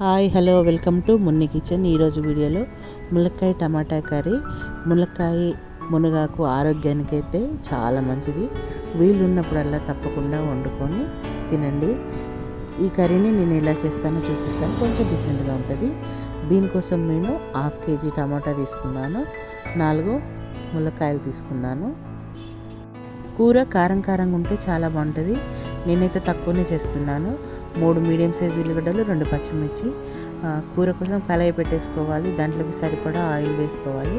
Hi hello welcome to Munni kitchen. ఈరోజు వీడియోలో ములక్కాయ టమాటా కర్రీ. ములక్కాయ మునగాకు ఆరోగ్యానికైతే చాలా మంచిది. వీలున్నప్పుడల్లా తప్పకుండా వండుకొని తినండి. ఈ కర్రీని నేను ఎలా చేస్తానో చూపిస్తాను. కొంచెం డిఫరెంట్గా ఉంటుంది. దీనికోసం నేను హాఫ్ కేజీ టమాటా తీసుకున్నాను. నాలుగు ములక్కాయలు తీసుకున్నాను. కూర కారం కారంగా ఉంటే చాలా బాగుంటుంది. నేనైతే తక్కువనే చేస్తున్నాను. మూడు మీడియం సైజు ఉల్లిగడ్డలు రెండు పచ్చిమిర్చి. కూర కోసం కళాయి పెట్టేసుకోవాలి. దాంట్లోకి సరిపడా ఆయిల్ వేసుకోవాలి.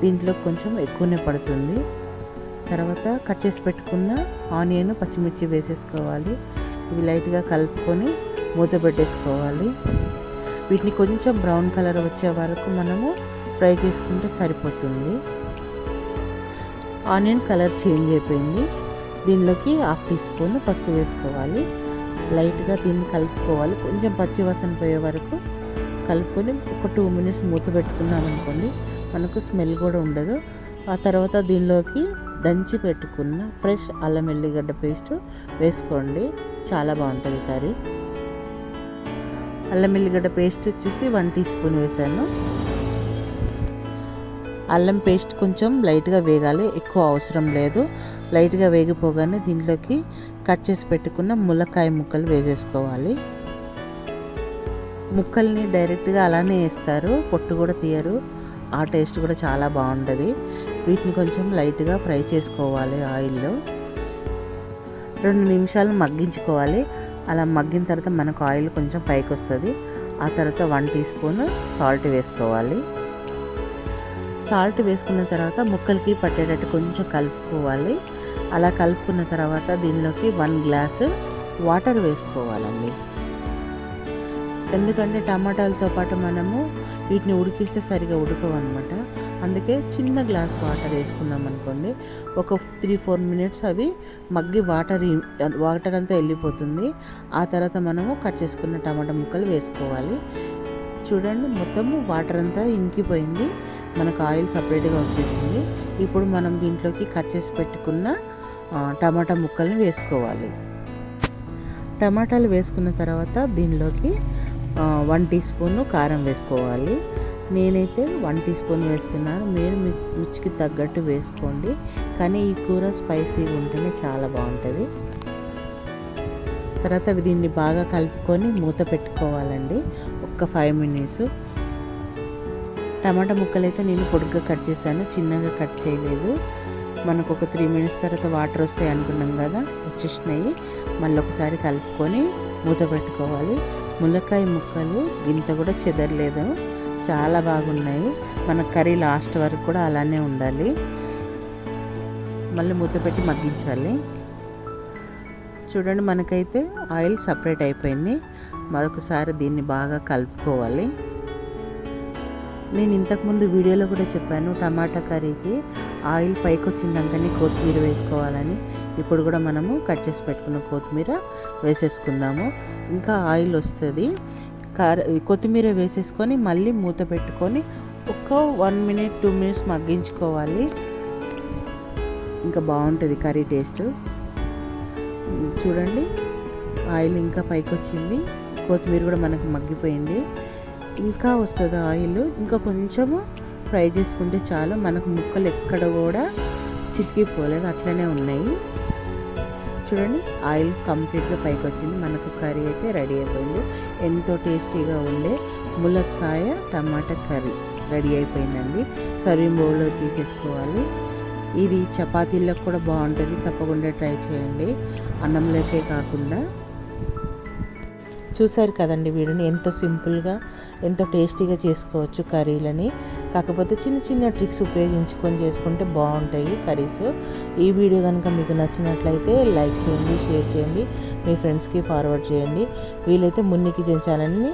దీంట్లో కొంచెం ఎక్కువనే పడుతుంది. తర్వాత కట్ చేసి పెట్టుకున్న ఆనియన్ పచ్చిమిర్చి వేసేసుకోవాలి. ఇవి లైట్గా కలుపుకొని మూత పెట్టేసుకోవాలి. వీటిని కొంచెం బ్రౌన్ కలర్ వచ్చే వరకు మనము ఫ్రై చేసుకుంటే సరిపోతుంది. ఆనియన్ కలర్ చేంజ్ అయిపోయింది. దీనిలోకి హాఫ్ టీ స్పూన్ పసుపు వేసుకోవాలి. లైట్గా దీన్ని కలుపుకోవాలి. కొంచెం పచ్చి వాసన పోయే వరకు కలుపుకొని ఒక టూ మినిట్స్ మూత పెట్టుకున్నాం అనుకోండి మనకు స్మెల్ కూడా ఉండదు. ఆ తర్వాత దీనిలోకి దంచి పెట్టుకున్న ఫ్రెష్ అల్లం ఎల్లిగడ్డ పేస్ట్ వేసుకోండి. చాలా బాగుంటుంది కర్రీ. అల్లం ఎల్లిగడ్డ పేస్ట్ వచ్చేసి వన్ టీ స్పూన్ వేసాను. అల్లం పేస్ట్ కొంచెం లైట్గా వేగాలి ఎక్కువ అవసరం లేదు. లైట్గా వేగిపోగానే దీంట్లోకి కట్ చేసి పెట్టుకున్న ములక్కాయ ముక్కలు వేసేసుకోవాలి. ముక్కల్ని డైరెక్ట్గా అలానే వేస్తారు. పొట్టు కూడా తీయరు. ఆ టేస్ట్ కూడా చాలా బాగుంటుంది. వీటిని కొంచెం లైట్గా ఫ్రై చేసుకోవాలి ఆయిల్లో. రెండు నిమిషాలు మగ్గించుకోవాలి. అలా మగ్గిన తర్వాత మనకు ఆయిల్ కొంచెం పైకి వస్తుంది ఆ తర్వాత వన్ టీ స్పూన్ సాల్ట్ వేసుకోవాలి. సాల్ట్ వేసుకున్న తర్వాత ముక్కలకి పట్టేటట్టు కొంచెం కలుపుకోవాలి. అలా కలుపుకున్న తర్వాత దీనిలోకి వన్ గ్లాసు వాటర్ వేసుకోవాలండి. ఎందుకంటే టమాటాలతో పాటు మనము వీటిని ఉడికిస్తే సరిగా ఉడకవన్నమాట. అందుకే చిన్న గ్లాస్ వాటర్ వేసుకున్నాం అనుకోండి. ఒక త్రీ ఫోర్ మినిట్స్ అవి మగ్గి వాటర్ వాటర్ అంతా వెళ్ళిపోతుంది. ఆ తర్వాత మనము కట్ చేసుకున్న టమాటా ముక్కలు వేసుకోవాలి. చూడండి మొత్తము వాటర్ అంతా ఇంకిపోయింది. మనకు ఆయిల్ సపరేట్గా వచ్చేసింది. ఇప్పుడు మనం దీంట్లోకి కట్ చేసి పెట్టుకున్న టమాటా ముక్కల్ని వేసుకోవాలి. టమాటాలు వేసుకున్న తర్వాత దీనిలోకి వన్ టీ స్పూన్ కారం వేసుకోవాలి. నేనైతే వన్ టీ స్పూన్ వేస్తున్నాను. మీరు మీ రుచికి తగ్గట్టు వేసుకోండి. కానీ ఈ కూర స్పైసీగా ఉంటేనే చాలా బాగుంటుంది. తర్వాత దీన్ని బాగా కలుపుకొని మూత పెట్టుకోవాలండి. ఒక్క ఫైవ్ మినిట్స్ టమాటా ముక్కలు అయితే నేను పొడుగ్గా కట్ చేశాను. చిన్నగా కట్ చేయలేదు. మనకు ఒక త్రీ మినిట్స్ తర్వాత వాటర్ వస్తాయి అనుకున్నాం కదా వచ్చేసినాయి. మళ్ళీ ఒకసారి కలుపుకొని మూత పెట్టుకోవాలి. ములక్కాయ ముక్కలు గింత కూడా చెదరలేదు. చాలా బాగున్నాయి. మన కర్రీ లాస్ట్ వరకు కూడా అలానే ఉండాలి. మళ్ళీ మూత పెట్టి మగ్గించాలి. చూడండి మనకైతే ఆయిల్ సపరేట్ అయిపోయింది. మరొకసారి దీన్ని బాగా కలుపుకోవాలి. నేను ఇంతకుముందు వీడియోలో కూడా చెప్పాను టమాటా కర్రీకి ఆయిల్ పైకి వచ్చిందంకనే కొత్తిమీర వేసుకోవాలని. ఇప్పుడు కూడా మనము కట్ చేసి పెట్టుకున్న కొత్తిమీర వేసేసుకుందాము. ఇంకా ఆయిల్ వస్తుంది. కార కొత్తిమీర వేసేసుకొని మళ్ళీ మూత పెట్టుకొని ఒక వన్ మినిట్ టూ మినిట్స్ మగ్గించుకోవాలి. ఇంకా బాగుంటుంది కర్రీ టేస్ట్. చూడండి. ఆయిల్ ఇంకా పైకి వచ్చింది కొత్తిమీర కూడా మనకు మగ్గిపోయింది. ఇంకా వస్తుంది ఆయిల్. ఇంకా కొంచెము ఫ్రై చేసుకుంటే చాలు. మనకు ముక్కలు ఎక్కడ కూడా చితికిపోలేదు. అట్లనే ఉన్నాయి. చూడండి. ఆయిల్ కంప్లీట్గా పైకి వచ్చింది మనకు కర్రీ అయితే రెడీ అయిపోయింది. ఎంతో టేస్టీగా ఉండే ములక్కాయ టమాటా కర్రీ రెడీ అయిపోయిందండి. సర్వింగ్ బౌల్లో తీసేసుకోవాలి. ఇది చపాతీలకు కూడా బాగుంటుంది. తప్పకుండా ట్రై చేయండి. అన్నంలోకే కాకుండా. చూసారు కదండి వీడిని ఎంతో సింపుల్గా ఎంతో టేస్టీగా చేసుకోవచ్చు కర్రీలని. కాకపోతే చిన్న చిన్న ట్రిక్స్ ఉపయోగించుకొని చేసుకుంటే బాగుంటాయి కర్రీస్. ఈ వీడియో కనుక మీకు నచ్చినట్లయితే లైక్ చేయండి షేర్ చేయండి. మీ ఫ్రెండ్స్కి ఫార్వర్డ్ చేయండి. వీలైతే మున్ని కిచెన్ ఛానల్ని